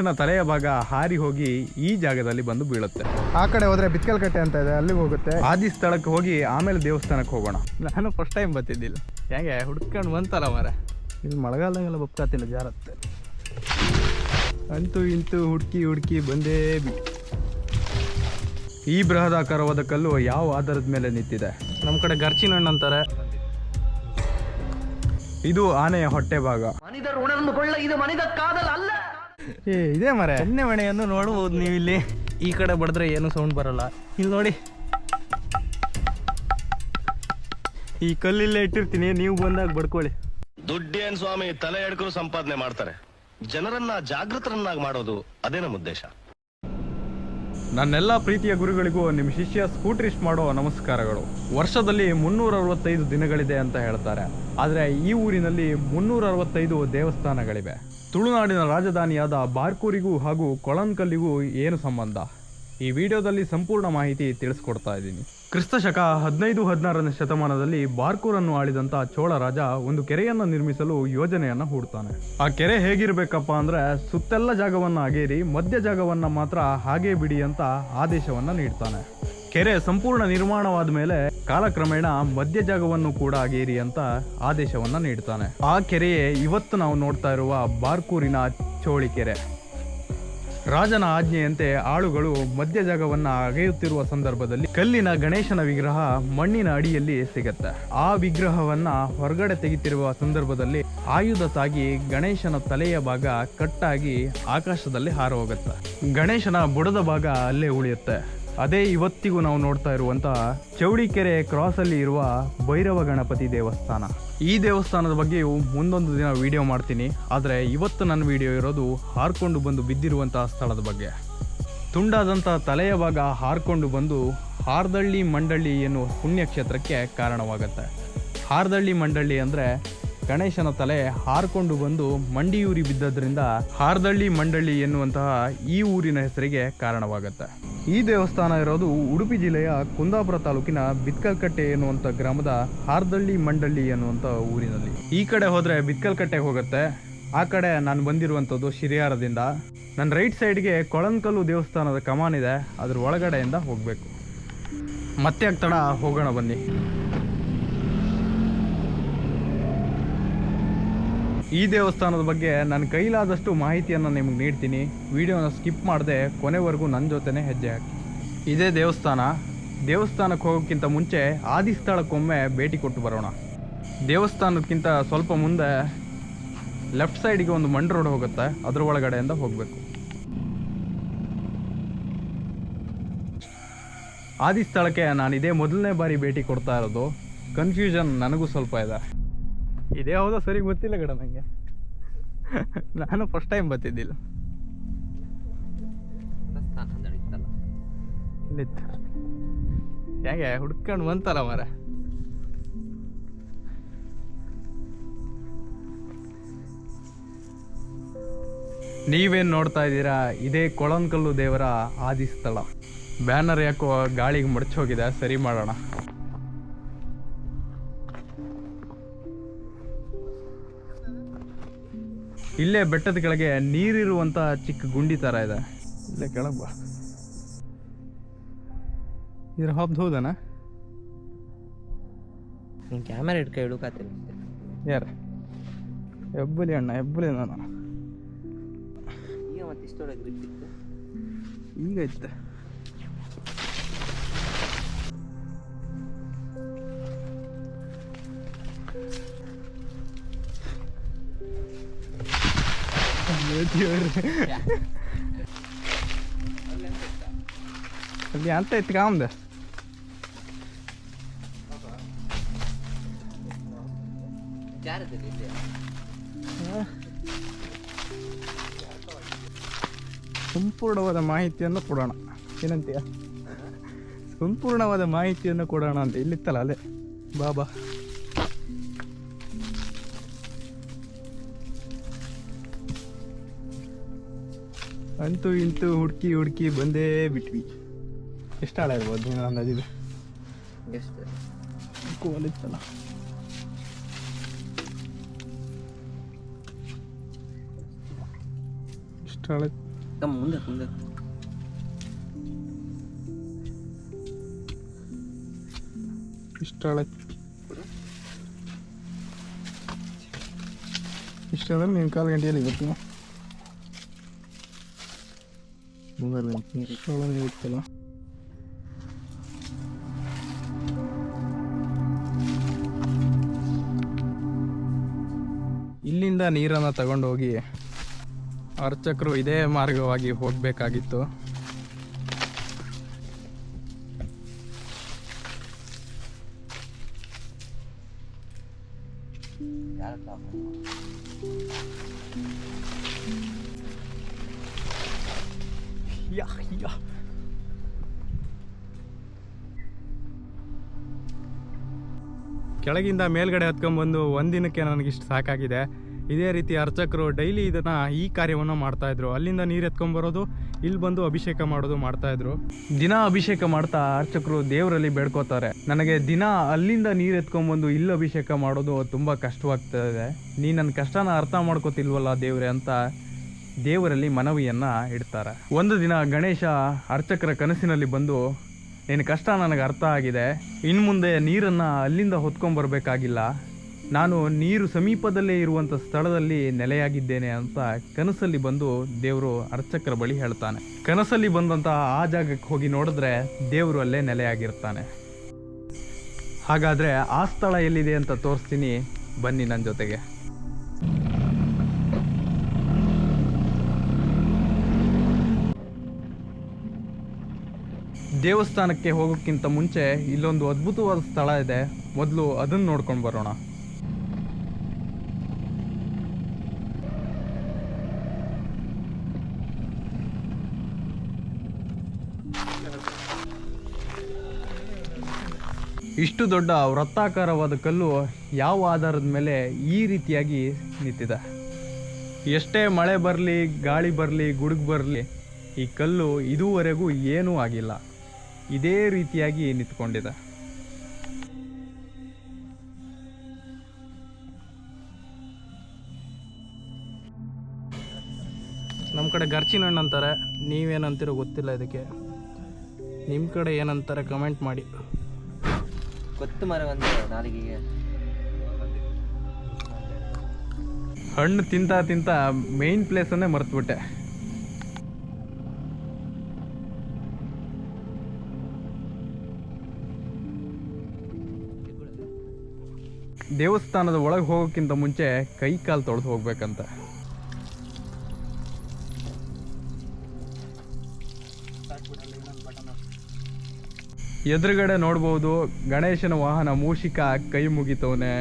ನನ್ನ ತಲೆಯ ಭಾಗ ಹಾರಿ ಹೋಗಿ ಈ ಜಾಗದಲ್ಲಿ ಬಂದು ಬೀಳುತ್ತೆ. ಆ ಕಡೆ ಹೋದ್ರೆ ಬಿತ್ಕಲ್ ಕಟ್ಟೆ ಅಂತ ಇದೆ ಅಲ್ಲಿಗೆ ಹೋಗುತ್ತೆ. ಆದಿ ಸ್ಥಳಕ್ಕೆ ಹೋಗಿ ಆಮೇಲೆ ದೇವಸ್ಥಾನಕ್ಕೆ ಹೋಗೋಣ. ನಾನು ಫಸ್ಟ್ ಟೈಮ್ ಬತ್ತಿದ್ದಿಲ್ಲ ಹೆಂಗೆ ಹುಡ್ಕೊಂಡು ಬಂತಲ್ಲ ಮರ ಇದು ಮಳೆಗಾಲದಾಗೆಲ್ಲ ಬಪ್ಕಾತಿಲ್ಲ ಜಾರತ್ತೆ. ಅಂತೂ ಇಂತೂ ಹುಡುಕಿ ಹುಡುಕಿ ಬಂದೇ ಬಿಟ್ಟು ಈ ಬೃಹದಾಕಾರವಾದ ಕಲ್ಲು ಯಾವ ಆಧಾರದ ಮೇಲೆ ನಿಂತಿದೆ? ನಮ್ಮ ಕಡೆ ಗರ್ಚಿನ ಹಣ್ಣು ಅಂತಾರೆ. ಇದು ಆನೆಯ ಹೊಟ್ಟೆ ಭಾಗ. ಮನಿದ ಋಣವನ್ನು ಕೊಳ್ಳ ಇದು ಮನಿದ ಕಾದಲ್ಲ ಅಲ್ಲ ಏ ಇದೇ ಮರೆ. ಎಣ್ಣೆ ಮಣೆಯನ್ನು ನೋಡಬಹುದು ನೀವು ಇಲ್ಲಿ ಈ ಕಡೆ ಬಡಿದ್ರೆ ಏನು ಸೌಂಡ್ ಬರಲ್ಲ. ಇಲ್ಲಿ ನೋಡಿ. ಈ ಕಲ್ಲಿಲ್ಲೇ ಇಟ್ಟಿರ್ತೀನಿ ನೀವು ಬಂದಾಗ ಬಡ್ಕೊಳ್ಳಿ. ದುಡ್ಡೇನ್ ಸ್ವಾಮಿ ತಲೆ ಎಡ್ಕರು ಸಂಪಾದನೆ ಮಾಡ್ತಾರೆ. ಜನರನ್ನ ಜಾಗೃತರನ್ನಾಗಿ ಮಾಡೋದು ಅದೇ ನಮ್ಮ ಉದ್ದೇಶ ನನ್ನೆಲ್ಲ ಪ್ರೀತಿಯ ಗುರುಗಳಿಗೂ ನಿಮ್ಮ ಶಿಷ್ಯ ಸ್ಕೂಟ್ರಿಸ್ಟ್ ಮಾಡೋ ನಮಸ್ಕಾರಗಳು. ವರ್ಷದಲ್ಲಿ ಮುನ್ನೂರ ಅರವತ್ತೈದು ದಿನಗಳಿದೆ ಅಂತ ಹೇಳ್ತಾರೆ. ಆದರೆ ಈ ಊರಿನಲ್ಲಿ ಮುನ್ನೂರ ಅರವತ್ತೈದು ದೇವಸ್ಥಾನಗಳಿವೆ. ತುಳುನಾಡಿನ ರಾಜಧಾನಿಯಾದ ಬಾರ್ಕೂರಿಗೂ ಹಾಗೂ ಕೊಳಂಕಲ್ಲಿಗೂ ಏನು ಸಂಬಂಧ? ಈ ವಿಡಿಯೋದಲ್ಲಿ ಸಂಪೂರ್ಣ ಮಾಹಿತಿ ತಿಳಿಸ್ಕೊಡ್ತಾ ಇದ್ದೀನಿ. ಕ್ರಿಸ್ತ ಶಕ ಹದಿನೈದು ಹದಿನಾರನೇ ಶತಮಾನದಲ್ಲಿ ಬಾರ್ಕೂರನ್ನು ಆಳಿದಂತ ಚೋಳ ರಾಜ ಒಂದು ಕೆರೆಯನ್ನು ನಿರ್ಮಿಸಲು ಯೋಜನೆಯನ್ನ ಹೂಡ್ತಾನೆ. ಆ ಕೆರೆ ಹೇಗಿರ್ಬೇಕಪ್ಪ ಅಂದ್ರೆ ಸುತ್ತೆಲ್ಲ ಜಾಗವನ್ನ ಅಗೇರಿ ಮಧ್ಯ ಜಾಗವನ್ನ ಮಾತ್ರ ಹಾಗೆ ಬಿಡಿ ಅಂತ ಆದೇಶವನ್ನ ನೀಡ್ತಾನೆ. ಕೆರೆ ಸಂಪೂರ್ಣ ನಿರ್ಮಾಣವಾದ ಮೇಲೆ ಕಾಲಕ್ರಮೇಣ ಮಧ್ಯ ಜಾಗವನ್ನು ಕೂಡ ಅಗೇರಿ ಅಂತ ಆದೇಶವನ್ನ ನೀಡ್ತಾನೆ. ಆ ಕೆರೆಯೇ ಇವತ್ತು ನಾವು ನೋಡ್ತಾ ಇರುವ ಬಾರ್ಕೂರಿನ ಚೋಳಿ ಕೆರೆ. ರಾಜನ ಆಜ್ಞೆಯಂತೆ ಆಳುಗಳು ಮಧ್ಯ ಜಾಗವನ್ನು ಅಗೆಯುತ್ತಿರುವ ಸಂದರ್ಭದಲ್ಲಿ ಕಲ್ಲಿನ ಗಣೇಶನ ವಿಗ್ರಹ ಮಣ್ಣಿನ ಅಡಿಯಲ್ಲಿ ಸಿಗತ್ತೆ. ಆ ವಿಗ್ರಹವನ್ನ ಹೊರಗಡೆ ತೆಗಿತಿರುವ ಸಂದರ್ಭದಲ್ಲಿ ಆಯುಧ ತಾಗಿ ಗಣೇಶನ ತಲೆಯ ಭಾಗ ಕಟ್ಟಾಗಿ ಆಕಾಶದಲ್ಲಿ ಹಾರ ಹೋಗುತ್ತೆ ಗಣೇಶನ ಬುಡದ ಭಾಗ ಅಲ್ಲೇ ಉಳಿಯುತ್ತೆ. ಅದೇ ಇವತ್ತಿಗೂ ನಾವು ನೋಡ್ತಾ ಇರುವಂತಹ ಚೌಡಿಕೆರೆ ಕ್ರಾಸ್ ಅಲ್ಲಿ ಇರುವ ಭೈರವ ಗಣಪತಿ ದೇವಸ್ಥಾನ. ಈ ದೇವಸ್ಥಾನದ ಬಗ್ಗೆಯೂ ಮುಂದೊಂದು ದಿನ ವಿಡಿಯೋ ಮಾಡ್ತೀನಿ. ಆದರೆ ಇವತ್ತು ನನ್ನ ವಿಡಿಯೋ ಇರೋದು ಹಾರ್ಕೊಂಡು ಬಂದು ಬಿದ್ದಿರುವಂತಹ ಸ್ಥಳದ ಬಗ್ಗೆ. ತುಂಡಾದಂಥ ತಲೆಯ ಭಾಗ ಹಾರ್ಕೊಂಡು ಬಂದು ಹಾರ್ದಳ್ಳಿ ಮಂಡಳ್ಳಿ ಎನ್ನುವ ಪುಣ್ಯಕ್ಷೇತ್ರಕ್ಕೆ ಕಾರಣವಾಗುತ್ತೆ. ಹಾರ್ದಳ್ಳಿ ಮಂಡಳ್ಳಿ ಅಂದರೆ ಗಣೇಶನ ತಲೆ ಹಾರ್ಕೊಂಡು ಬಂದು ಮಂಡಿಯೂರಿ ಬಿದ್ದದ್ರಿಂದ ಹಾರ್ದಳ್ಳಿ ಮಂಡಳ್ಳಿ ಎನ್ನುವಂತಹ ಈ ಊರಿನ ಹೆಸರಿಗೆ ಕಾರಣವಾಗುತ್ತೆ. ಈ ದೇವಸ್ಥಾನ ಇರೋದು ಉಡುಪಿ ಜಿಲ್ಲೆಯ ಕುಂದಾಪುರ ತಾಲೂಕಿನ ಬಿತ್ಕಲ್ಕಟ್ಟೆ ಎನ್ನುವಂಥ ಗ್ರಾಮದ ಹಾರ್ದಳ್ಳಿ ಮಂಡಳ್ಳಿ ಎನ್ನುವಂಥ ಊರಿನಲ್ಲಿ. ಈ ಕಡೆ ಹೋದರೆ ಬಿತ್ಕಲ್ಕಟ್ಟೆ ಹೋಗುತ್ತೆ. ಆ ಕಡೆ ನಾನು ಬಂದಿರುವಂಥದ್ದು ಶಿರಿಯಾರದಿಂದ. ನನ್ನ ರೈಟ್ ಸೈಡ್ಗೆ ಕೊಳಂಕಲ್ಲು ದೇವಸ್ಥಾನದ ಕಮಾನ್ ಇದೆ. ಅದ್ರ ಒಳಗಡೆಯಿಂದ ಹೋಗಬೇಕು. ಮತ್ತೆ ಆಗ್ತಡ ಹೋಗೋಣ ಬನ್ನಿ. ಈ ದೇವಸ್ಥಾನದ ಬಗ್ಗೆ ನನ್ನ ಕೈಲಾದಷ್ಟು ಮಾಹಿತಿಯನ್ನು ನಿಮಗೆ ನೀಡ್ತೀನಿ. ವಿಡಿಯೋನ ಸ್ಕಿಪ್ ಮಾಡದೆ ಕೊನೆವರೆಗೂ ನನ್ನ ಜೊತೆನೇ ಹೆಜ್ಜೆ ಹಾಕಿ. ಇದೇ ದೇವಸ್ಥಾನ. ದೇವಸ್ಥಾನಕ್ಕೆ ಹೋಗೋಕ್ಕಿಂತ ಮುಂಚೆ ಆದಿ ಸ್ಥಳಕ್ಕೊಮ್ಮೆ ಭೇಟಿ ಕೊಟ್ಟು ಬರೋಣ. ದೇವಸ್ಥಾನಕ್ಕಿಂತ ಸ್ವಲ್ಪ ಮುಂದೆ ಲೆಫ್ಟ್ ಸೈಡಿಗೆ ಒಂದು ಮಂಡ್ ರೋಡ್ ಹೋಗುತ್ತೆ. ಅದರ ಒಳಗಡೆಯಿಂದ ಹೋಗಬೇಕು. ಆದಿ ಸ್ಥಳಕ್ಕೆ ನಾನು ಇದೇ ಮೊದಲನೇ ಬಾರಿ ಭೇಟಿ ಕೊಡ್ತಾ ಇರೋದು. ಕನ್ಫ್ಯೂಷನ್ ನನಗೂ ಸ್ವಲ್ಪ ಇದೆ. ಇದೇ ಹೌದಾ ಸರಿ ಗೊತ್ತಿಲ್ಲ ಕಡ ನನಗೆ ನಾನು ಫಸ್ಟ್ ಟೈಮ್ ಬರ್ತಿದ್ದಿಲ್ಲ. ಇಲ್ಲಿತ್ತು. ಹೇಗೆ? ಹುಡ್ಕೊಂಡು ಬಂತಲ್ಲ ಮರ ನೀವೇನು ನೋಡ್ತಾ ಇದ್ದೀರಾ? ಇದೇ ಕೊಳಂಕಲ್ಲು ದೇವರ ಆದಿಸ್ಥಳ. ಬ್ಯಾನರ್ ಯಾಕೋ ಗಾಳಿಗೆ ಮಡಚೋಗಿದೆ ಸರಿ ಮಾಡೋಣ. ಇಲ್ಲೇ ಬೆಟ್ಟದ ಕೆಳಗೆ ನೀರಿರುವಂತ ಚಿಕ್ಕ ಗುಂಡಿ ತರ ಇದೆ. ಇಲ್ಲೇ ಕೆಳಗೆ ಬಾ. ಇದ್ರ ಹಬ್ದು ಹೌದನಾ ಕ್ಯಾಮೆರಾ ಹಿಡ್ಕೊ ಹಿಡುಕಾತಿಲ್ಲ ಯಾರ? ಹೆಬ್ಬುಲಿ ಅಣ್ಣ ಹೆಬ್ಬುಲಿ ನಾನು. ಈಗ ಮತ್ತೆ ಇಷ್ಟೊಳಗೆ ಗ್ರಿಪ್ ಇತ್ತು. ಅಲ್ಲಿ ಅಂತ ಇತ್ತು ಕಾಮ್ದ ಸಂಪೂರ್ಣವಾದ ಮಾಹಿತಿಯನ್ನು ಕೊಡೋಣ ಏನಂತೀಯ ಸಂಪೂರ್ಣವಾದ ಮಾಹಿತಿಯನ್ನು ಕೊಡೋಣ ಅಂತ ಇಲ್ಲಿತ್ತಲ್ಲ ಅದೇ ಬಾಬಾ ಅಂತೂ ಇಂತೂ ಹುಡುಕಿ ಹುಡುಕಿ ಬಂದೇ ಬಿಟ್ವಿ. ಎಷ್ಟು ಆಳ ಇರ್ಬೋದು ನೀನು ಅಂದಾಜಿದೆ ಎಷ್ಟು? ಕೋಲಿತ್ತಲ್ಲ ಇಷ್ಟು ಆಳ ನಮ್ಮ ಮುಂದೆ ಮುಂದೆ. ಇಷ್ಟಾಳ ಇಷ್ಟ ಅಂದ್ರೆ ನೀನು ಕಾಲು ಗಂಟೆಯಲ್ಲಿ ಬರ್ತೀವಿ ಇಲ್ಲಿಂದ ನೀರನ್ನು ತಗೊಂಡೋಗಿ ಅರ್ಚಕರು ಇದೇ ಮಾರ್ಗವಾಗಿ ಹೋಗಬೇಕಾಗಿತ್ತು. ಯಾ ja. ಕೆಳಗಿಂದ ಮೇಲ್ಗಡೆ ಹತ್ಕೊಂಡ್ಬಂದು ಒಂದಿನಕ್ಕೆ ನನಗಿಷ್ಟು ಸಾಕಾಗಿದೆ. ಇದೇ ರೀತಿ ಅರ್ಚಕರು ಡೈಲಿ ಇದನ್ನು ಈ ಕಾರ್ಯವನ್ನು ಮಾಡ್ತಾಯಿದ್ರು ಅಲ್ಲಿಂದ ನೀರು ಎತ್ಕೊಂಬರೋದು ಇಲ್ಲಿ ಬಂದು ಅಭಿಷೇಕ ಮಾಡೋದು ಮಾಡ್ತಾಯಿದ್ರು ದಿನ ಅಭಿಷೇಕ ಮಾಡ್ತಾ ಅರ್ಚಕರು ದೇವರಲ್ಲಿ ಬೇಡ್ಕೋತಾರೆ. ನನಗೆ ದಿನ ಅಲ್ಲಿಂದ ನೀರು ಎತ್ಕೊಂಡ್ಬಂದು ಇಲ್ಲಿ ಅಭಿಷೇಕ ಮಾಡೋದು ತುಂಬ ಕಷ್ಟವಾಗ್ತಾ ಇದೆ. ನೀ ನನ್ನ ಕಷ್ಟನ ಅರ್ಥ ಮಾಡ್ಕೋತಿಲ್ವಲ್ಲ ದೇವ್ರೆ ಅಂತ ದೇವರಲ್ಲಿ ಮನವಿಯನ್ನು ಇಡ್ತಾರೆ. ಒಂದು ದಿನ ಗಣೇಶ ಅರ್ಚಕರ ಕನಸಿನಲ್ಲಿ ಬಂದು ನಿನ್ನ ಕಷ್ಟ ನನಗೆ ಅರ್ಥ ಆಗಿದೆ. ಇನ್ನು ಮುಂದೆ ನೀರನ್ನು ಅಲ್ಲಿಂದ ಹೊತ್ಕೊಂಬರ್ಬೇಕಾಗಿಲ್ಲ ನಾನು ನೀರು ಸಮೀಪದಲ್ಲೇ ಇರುವಂಥ ಸ್ಥಳದಲ್ಲಿ ನೆಲೆಯಾಗಿದ್ದೇನೆ ಅಂತ ಕನಸಲ್ಲಿ ಬಂದು ದೇವರು ಅರ್ಚಕರ ಬಳಿ ಹೇಳ್ತಾನೆ. ಕನಸಲ್ಲಿ ಬಂದಂತಹ ಆ ಜಾಗಕ್ಕೆ ಹೋಗಿ ನೋಡಿದ್ರೆ ದೇವರು ಅಲ್ಲೇ ನೆಲೆಯಾಗಿರ್ತಾನೆ. ಹಾಗಾದರೆ ಆ ಸ್ಥಳ ಎಲ್ಲಿದೆ ಅಂತ ತೋರಿಸ್ತೀನಿ. ಬನ್ನಿ ನನ್ನ ಜೊತೆಗೆ. ದೇವಸ್ಥಾನಕ್ಕೆ ಹೋಗೋಕ್ಕಿಂತ ಮುಂಚೆ ಇಲ್ಲೊಂದು ಅದ್ಭುತವಾದ ಸ್ಥಳ ಇದೆ. ಮೊದಲು ಅದನ್ನು ನೋಡ್ಕೊಂಡು ಬರೋಣ. ಇಷ್ಟು ದೊಡ್ಡ ವೃತ್ತಾಕಾರವಾದ ಕಲ್ಲು ಯಾವ ಆಧಾರದ ಮೇಲೆ ಈ ರೀತಿಯಾಗಿ ನಿಂತಿದೆ? ಎಷ್ಟೇ ಮಳೆ ಬರಲಿ, ಗಾಳಿ ಬರಲಿ, ಗುಡುಗು ಬರಲಿ, ಈ ಕಲ್ಲು ಇದುವರೆಗೂ ಏನೂ ಆಗಿಲ್ಲ. ಇದೇ ರೀತಿಯಾಗಿ ನಿಂತ್ಕೊಂಡಿದೆ ನಮ್ಮ ಕಡೆ ಗರ್ಚಿನ ಹಣ್ಣು ಅಂತಾರೆ. ನೀವೇನಂತೀರೋ ಗೊತ್ತಿಲ್ಲ ಇದಕ್ಕೆ. ನಿಮ್ಮ ಕಡೆ ಏನಂತಾರೆ ಕಮೆಂಟ್ ಮಾಡಿ. ಗೊತ್ತು ಮರ ಒಂದು ನಾಲಿಗೆಗೆ. ಹಣ್ಣು ತಿಂತ ತಿಂತ ಮೇನ್ ಪ್ಲೇಸನ್ನೇ ಮರೆತುಬಿಟ್ಟೆ. ದೇವಸ್ಥಾನದ ಒಳಗೆ ಹೋಗೋಕ್ಕಿಂತ ಮುಂಚೆ ಕೈ ಕಾಲು ತೊಳೆದು ಹೋಗ್ಬೇಕಂತ. ಎದುರುಗಡೆ ನೋಡ್ಬೋದು ಗಣೇಶನ ವಾಹನ ಮೂಷಿಕ ಕೈ ಮುಗಿತವನೆ.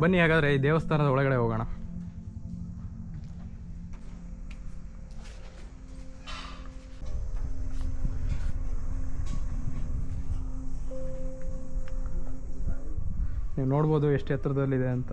ಬನ್ನಿ ಹಾಗಾದ್ರೆ ಈ ದೇವಸ್ಥಾನದ ಒಳಗಡೆ ಹೋಗೋಣ. ನೀವು ನೋಡ್ಬೋದು ಎಷ್ಟು ಎತ್ತರದಲ್ಲಿದೆ ಅಂತ.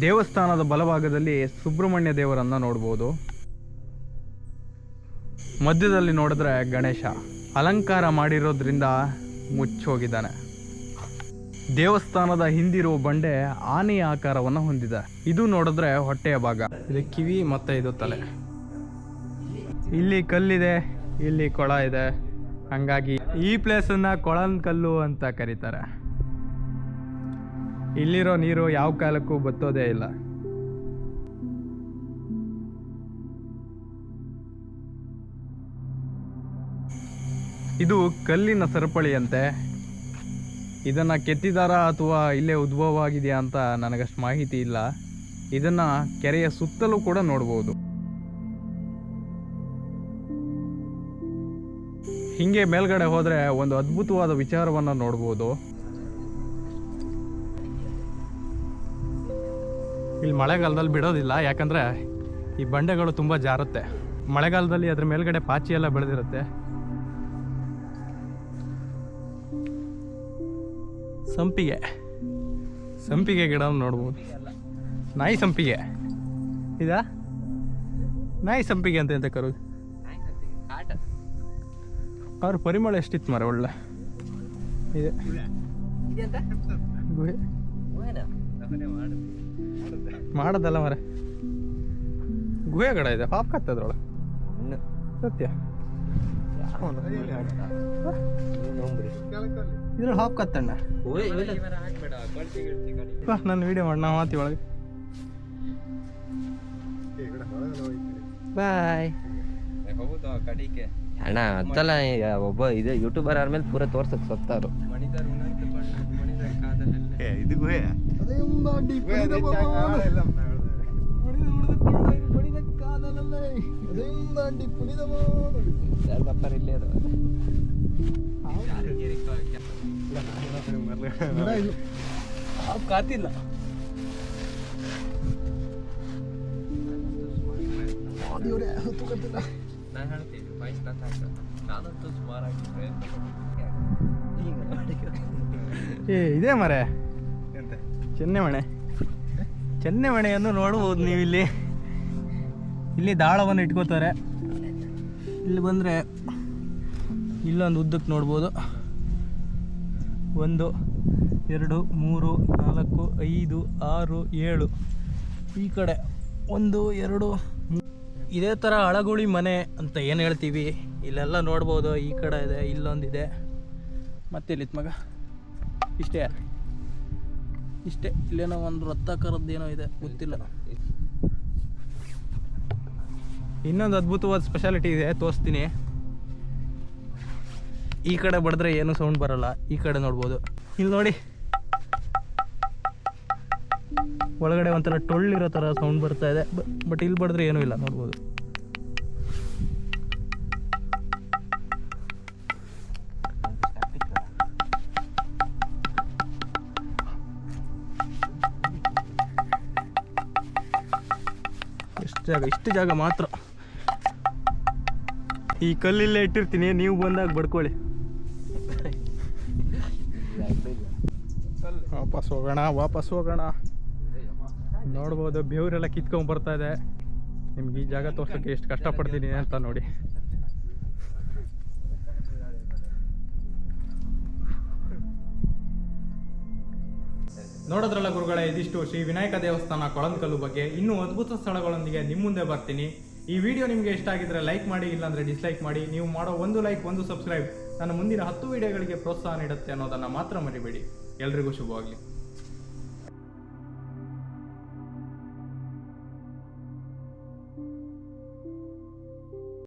ದೇವಸ್ಥಾನದ ಬಲಭಾಗದಲ್ಲಿ ಸುಬ್ರಹ್ಮಣ್ಯ ದೇವರನ್ನು ನೋಡ್ಬೋದು. ಮಧ್ಯದಲ್ಲಿ ನೋಡಿದ್ರೆ ಗಣೇಶ. ಅಲಂಕಾರ ಮಾಡಿರೋದ್ರಿಂದ ಮುಚ್ಚೋಗಿದ್ದಾನೆ. ದೇವಸ್ಥಾನದ ಹಿಂದಿರುವ ಬಂಡೆ ಆನೆಯ ಆಕಾರವನ್ನು ಹೊಂದಿದೆ. ಇದು ನೋಡಿದ್ರೆ ಹೊಟ್ಟೆಯ ಭಾಗ. ಇದು ಕಿವಿ ಮತ್ತೆ ಇದು ತಲೆ. ಇಲ್ಲಿ ಕಲ್ಲಿದೆ ಇಲ್ಲಿ ಕೊಳ ಇದೆ. ಹಂಗಾಗಿ ಈ ಪ್ಲೇಸನ್ನ ಕೊಳನ್ ಕಲ್ಲು ಅಂತ ಕರೀತಾರೆ. ಇಲ್ಲಿರೋ ನೀರು ಯಾವ ಕಾಲಕ್ಕೂ ಬತ್ತೋದೇ ಇಲ್ಲ. ಇದು ಕಲ್ಲಿನ ಸರಪಳಿಯಂತೆ ಇದನ್ನ ಕೆತ್ತಿದಾರ ಅಥವಾ ಇಲ್ಲೇ ಉದ್ಭವ ಆಗಿದೆಯಾ ಅಂತ ನನಗಷ್ಟು ಮಾಹಿತಿ ಇಲ್ಲ. ಇದನ್ನ ಕೆರೆಯ ಸುತ್ತಲೂ ಕೂಡ ನೋಡ್ಬೋದು. ಹಿಂಗೆ ಮೇಲ್ಗಡೆ ಹೋದರೆ ಒಂದು ಅದ್ಭುತವಾದ ವಿಚಾರವನ್ನ ನೋಡ್ಬೋದು. ಇಲ್ಲಿ ಮಳೆಗಾಲದಲ್ಲಿ ಬಿಡೋದಿಲ್ಲ, ಯಾಕಂದ್ರೆ ಈ ಬಂಡೆಗಳು ತುಂಬ ಜಾರುತ್ತೆ. ಮಳೆಗಾಲದಲ್ಲಿ ಅದ್ರ ಮೇಲ್ಗಡೆ ಪಾಚಿ ಎಲ್ಲ ಬೆಳೆದಿರುತ್ತೆ. ಸಂಪಿಗೆ. ಸಂಪಿಗೆ ಗಿಡ ನೋಡ್ಬೋದು. ನಾಯಿ ಸಂಪಿಗೆ. ಇದಾ? ನಾಯಿ ಸಂಪಿಗೆ ಅಂತ ಎಂತ ಕರು? ಅವ್ರ ಪರಿಮಳ ಎಷ್ಟಿತ್ತು ಮರ ಒಳ್ಳೆ? ಇದೆ. ಮಾಡೋದಲ್ಲ ಮರ ಗುಹೆ ಕಡೆ ಇದೆ. ಪಾಪ್ ಕತ್ತದ್ರೊಳಗೆ ಸತ್ಯ. ಇದ್ರಲ್ಲಿ ಹಾಪ್ ಕತ್ತಣ್ಣ ನನ್ನ ವಿಡಿಯೋ ಮಾಡಿ ನಾವು ಮಾತಿ ಒಳಗೆ ಬಾಯ್ ಅಣ್ಣ ಅಂತಲ್ಲ ಈಗ ಒಬ್ಬ ಇದು ಯೂಟ್ಯೂಬರ್ ಆದ್ಮೇಲೆ ಪೂರ ತೋರ್ಸಕ್ ಸತ್ತಾರು ಇದು ಗುಹೆ ಕಾತಿಲ್ಲ ನಾನು ಹೇಳ್ತೀನಿ ಅದು ನನ್ನ ನಾನಂತೂ ಸುಮಾರಾಗಿ ಪ್ರಯತ್ನ ಏ ಇದೆ ಮರೆ. ಚೆನ್ನೆ ಮಣೆ. ಚೆನ್ನೆ ಮಣೆಯನ್ನು ನೋಡ್ಬೋದು ನೀವು ಇಲ್ಲಿ ಇಲ್ಲಿ ದಾಳವನ್ನು ಇಟ್ಕೋತಾರೆ. ಇಲ್ಲಿ ಬಂದರೆ ಇಲ್ಲೊಂದು ಉದ್ದಕ್ಕೆ ನೋಡ್ಬೋದು. ಒಂದು, ಎರಡು, ಮೂರು, ನಾಲ್ಕು, ಐದು, ಆರು, ಏಳು. ಈ ಕಡೆ ಒಂದು, ಎರಡು ಇದೇ ಥರ ಅಳಗುಳಿ ಮನೆ ಅಂತ ಏನು ಹೇಳ್ತೀವಿ? ಇಲ್ಲೆಲ್ಲ ನೋಡ್ಬೋದು. ಈ ಕಡೆ ಇದೆ, ಇಲ್ಲೊಂದಿದೆ. ಮತ್ತೆ ಇಲ್ಲಿತ್ತು ಮಗ? ಇಷ್ಟೇ ಇಷ್ಟೇ. ಇಲ್ಲೇನೋ ಒಂದು ವೃತ್ತಾಕಾರದ್ದು ಏನೋ ಇದೆ, ಗೊತ್ತಿಲ್ಲ. ಇನ್ನೊಂದು ಅದ್ಭುತವಾದ ಸ್ಪೆಷಾಲಿಟಿ ಇದೆ, ತೋರಿಸ್ತೀನಿ. ಈ ಕಡೆ ಬಡಿದ್ರೆ ಏನು ಸೌಂಡ್ ಬರಲ್ಲ, ಈ ಕಡೆ ನೋಡ್ಬೋದು. ಇಲ್ಲಿ ನೋಡಿ. ಒಳಗಡೆ ಒಂಥರ ಟೊಳ್ಳಿರೋ ಥರ ಸೌಂಡ್ ಬರ್ತಾ ಇದೆ ಬಟ್ ಇಲ್ಲಿ ಬಡಿದ್ರೆ ಏನೂ ಇಲ್ಲ, ನೋಡ್ಬೋದು. ಎಷ್ಟು ಜಾಗ, ಇಷ್ಟು ಜಾಗ ಮಾತ್ರ. ಈ ಕಲ್ಲಿಲ್ಲೇ ಇಟ್ಟಿರ್ತೀನಿ, ನೀವು ಬಂದಾಗ ಬಡ್ಕೊಳ್ಳಿ. ವಾಪಸ್ ಹೋಗೋಣ ವಾಪಸ್ ಹೋಗೋಣ. ನೋಡ್ಬೋದು, ಬೆವರೆಲ್ಲ ಕಿತ್ಕೊಂಡ್ ಬರ್ತಾ ಇದೆ. ನಿಮ್ಗೆ ಈ ಜಾಗ ತೋರ್ಸೋಕ್ಕೆ ಎಷ್ಟು ಕಷ್ಟಪಡ್ತೀನಿ ಅಂತ ನೋಡಿ. ನೋಡೋದ್ರಲ್ಲ ಗುರುಗಳೇ, ಇದಿಷ್ಟು ಶ್ರೀ ವಿನಾಯಕ ದೇವಸ್ಥಾನ ಕೊಳಂಕಲ್ಲು ಬಗ್ಗೆ ಇನ್ನೂ ಅದ್ಭುತ ಸ್ಥಳಗಳೊಂದಿಗೆ ನಿಮ್ಮ ಮುಂದೆ ಬರ್ತೀನಿ. ಈ ವಿಡಿಯೋ ನಿಮಗೆ ಇಷ್ಟ ಆಗಿದ್ರೆ ಲೈಕ್ ಮಾಡಿ, ಇಲ್ಲಾಂದ್ರೆ ಡಿಸ್ಲೈಕ್ ಮಾಡಿ, ನೀವು ಮಾಡೋ ಒಂದು ಲೈಕ್ ಒಂದು ಸಬ್ಸ್ಕ್ರೈಬ್ ನನ್ನ ಮುಂದಿನ ಹತ್ತು ವಿಡಿಯೋಗಳಿಗೆ ಪ್ರೋತ್ಸಾಹ ನೀಡುತ್ತೆ ಅನ್ನೋದನ್ನು ಮಾತ್ರ ಮರಿಬೇಡಿ. ಎಲ್ರಿಗೂ ಶುಭವಾಗಲಿ.